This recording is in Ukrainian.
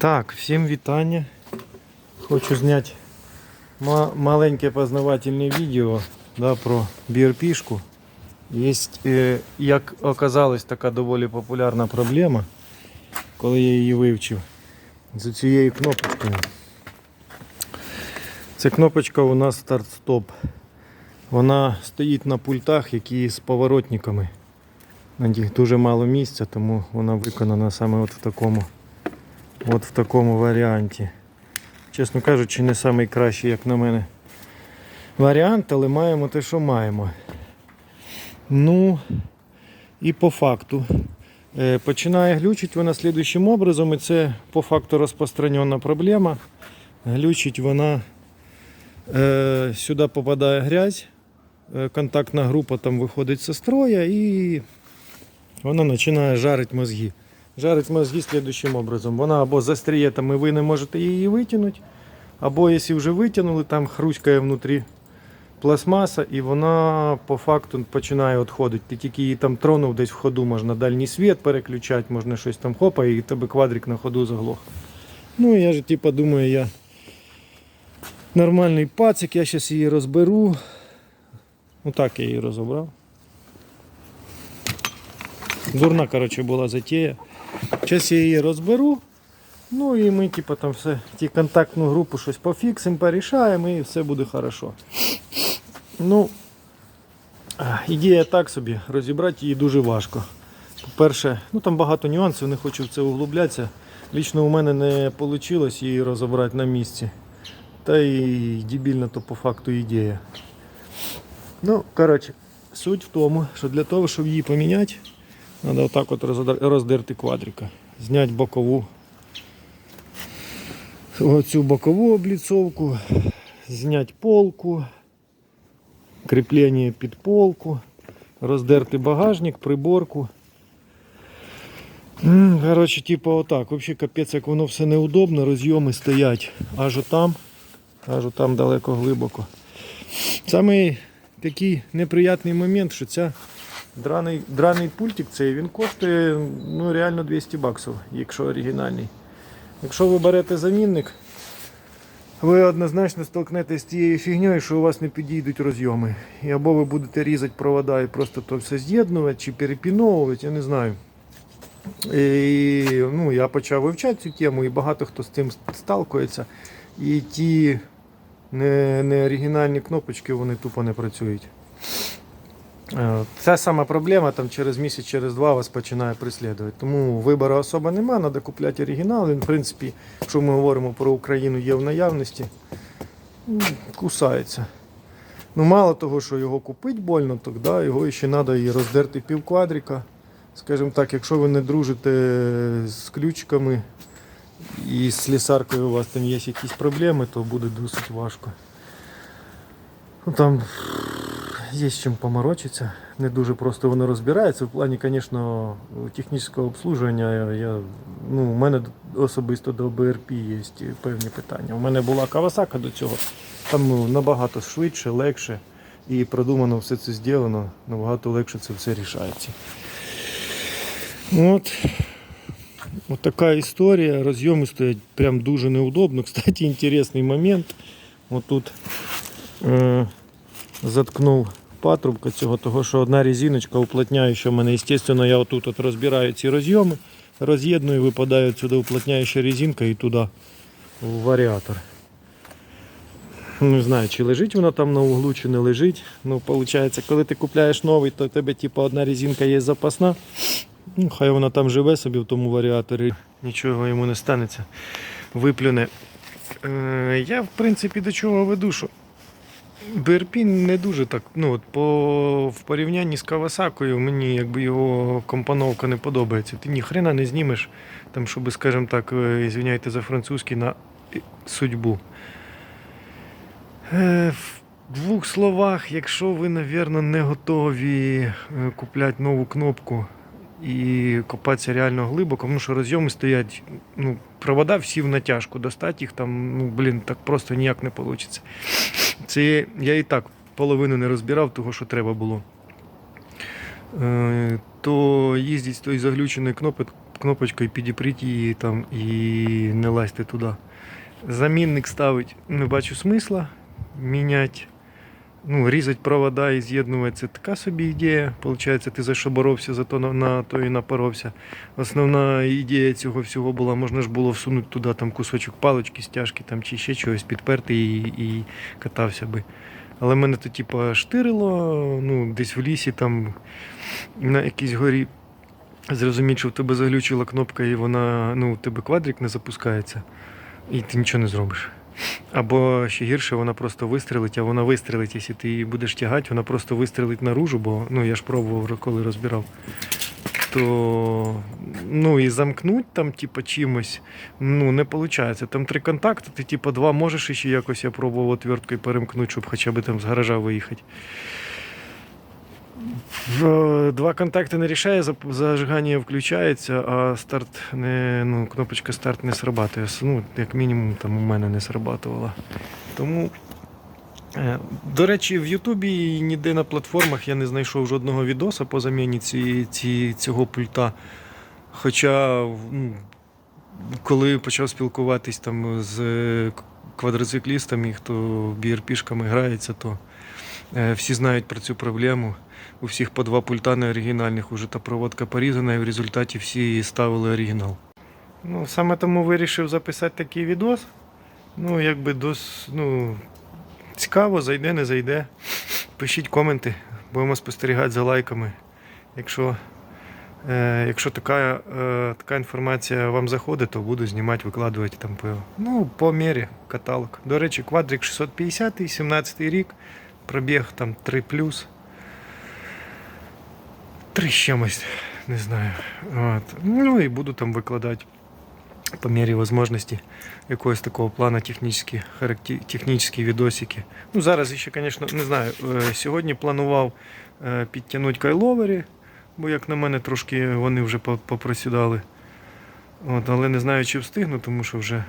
Так, всім вітання. Хочу зняти маленьке познавательне відео да, про бірпішку. Є, е, як оказалось, така доволі популярна проблема, коли я її вивчив з цією кнопочкою. Ця кнопочка у нас старт-стоп. Вона стоїть на пультах, які з поворотниками. На них дуже мало місця, тому вона виконана саме от в такому, от в такому варіанті. Чесно кажучи, не найкращий, як на мене, варіант, але маємо те, що маємо. Ну, і по факту. Е, Починає глючити вона слідуючим образом, і це по факту розпространена проблема. Глючить вона, е, сюди попадає грязь, е, контактна група там виходить зі строя і вона починає жарити мозги. Жарить мозги слідуючим образом. Вона або застріє там і ви не можете її витягнути, або якщо вже витягнули, там хрускає внутрі пластмаса, і вона по факту починає відходити. Ти тільки її там тронув десь в ходу, можна дальній світ переключати, можна щось там хопа, і тебе квадрик на ходу заглох. Ну я ж типа думаю, я нормальний пацик, я зараз її розберу. Ну так я її розібрав. Дурна, коротше, була затея. Зараз я її розберу. Ну і ми типу, там все, ті контактну групу щось пофіксимо, порішаємо і все буде хорошо. Ну, ідея так собі, розібрати її дуже важко. По-перше, ну там багато нюансів, не хочу в це углублятися. Лічно у мене не вийшло її розібрати на місці. Та і дебільна то по факту ідея. Ну, коротше, суть в тому, що для того, щоб її поміняти, треба отак от роздер- роздерти квадрика. Зняти бокову оцю бокову обліцовку, зняти полку, кріплення під полку, роздерти багажник, приборку. Коротше, типу отак. Взагалі капець, як воно все неудобно, розйоми стоять аж там, аж там далеко глибоко. Самий такий неприятний момент, що ця драний, драний пультик цей він коштує ну, реально 200 баксів, якщо оригінальний. Якщо ви берете замінник, ви однозначно столкнетеся з тією фігньою, що у вас не підійдуть розйоми. І або ви будете різати провода і просто то все з'єднувати чи перепіновувати, я не знаю. І, ну, я почав вивчати цю тему, і багато хто з цим сталкується. І ті не, не оригінальні кнопочки вони тупо не працюють. Е, Ця сама проблема там через місяць, через два вас починає преслідувати. Тому вибору особа нема, треба купляти оригінал. Він, в принципі, якщо ми говоримо про Україну, є в наявності. Кусається. Ну, мало того, що його купити больно, то да, його ще треба і роздерти пів квадрика. Скажімо так, якщо ви не дружите з ключиками і з слісаркою у вас там є якісь проблеми, то буде досить важко. Ну, там є з чим поморочитися. Не дуже просто воно розбирається. В плані, звісно, технічного обслужування. Я, ну, у мене особисто до БРП є певні питання. У мене була Кавасака до цього. Там ну, набагато швидше, легше і продумано все це зроблено, набагато легше це все рішається. От. От така історія. Розйоми стоять прям дуже неудобно. Кстати, інтересний момент. Отут е, заткнув патрубка цього, того що одна резиночка уплотняюча в мене, звісно, я отут от розбираю ці розйоми, роз'єдную, випадає сюди уплотняюча резинка і туди в варіатор. Не знаю, чи лежить вона там на углу, чи не лежить. Ну, виходить, коли ти купляєш новий, то в тебе типу, одна резинка є запасна. Ну, хай вона там живе собі в тому варіаторі, нічого йому не станеться. Виплюне. Е, я, в принципі, до чого веду, що БРП не дуже так. Ну, от по, в порівнянні з Кавасакою мені якби його компоновка не подобається. Ти ні хрена не знімеш, там, щоб, скажімо так, е, извиняйте за французький, на е, судьбу. Е, в двох словах, якщо ви, напевно, не готові е, купляти нову кнопку і копатися реально глибоко, тому що розйоми стоять, ну, провода всі в натяжку, достати їх там, ну, блін, так просто ніяк не вийде. Це я і так половину не розбирав, того, що треба було. Е, то їздіть з тою заглюченою кнопочкою, підіпріть її там і не лазьте туди. Замінник ставить, не бачу смисла. Міняти, ну, різати провода і з'єднувати це така собі ідея. Получається, ти за що боровся, за то на, то і напоровся. Основна ідея цього всього була, можна ж було всунути туди там кусочок палички, стяжки там, чи ще чогось підперти і, і катався би. Але мене то типу, штирило, ну, десь в лісі, там, на якійсь горі. Зрозуміть, що в тебе заглючила кнопка і вона, ну, у тебе квадрик не запускається, і ти нічого не зробиш. Або ще гірше, вона просто вистрелить, а вона вистрелить, якщо ти її будеш тягати, вона просто вистрілить наружу, бо ну, я ж пробував, коли розбирав. То ну і замкнуть там, типу, чимось, ну, не виходить. Там три контакти, ти типу, два можеш ще якось я пробував отверткою перемкнути, щоб хоча б там з гаража виїхати. Два контакти не рішає, зажигання включається, а старт не, ну, кнопочка старт не срабатує. Ну, як мінімум, там у мене не срабатувала. Тому, е, до речі, в Ютубі і ніде на платформах я не знайшов жодного відоса по заміні ці, ці, цього пульта. Хоча, ну, коли почав спілкуватись там з е, квадроциклістами, хто BRP-шками грається, то всі знають про цю проблему. У всіх по два пульта не оригінальних, уже та проводка порізана, і в результаті всі ставили оригінал. Ну, саме тому вирішив записати такий відос. Ну, якби дос, ну, цікаво, зайде, не зайде. Пишіть коменти, будемо спостерігати за лайками. Якщо, е, якщо така, е, така інформація вам заходить, то буду знімати, викладувати там по, ну, по мірі каталог. До речі, квадрик 650, 17 рік, пробіг там 3 плюс. Три з не знаю. От. Ну і буду там викладати по мірі можливості якогось такого плану технічні, характер... технічні відосики. Ну зараз ще, звісно, не знаю. е, Сьогодні планував е, підтягнути кайловері, бо, як на мене, трошки вони вже попросідали. От, але не знаю, чи встигну, тому що вже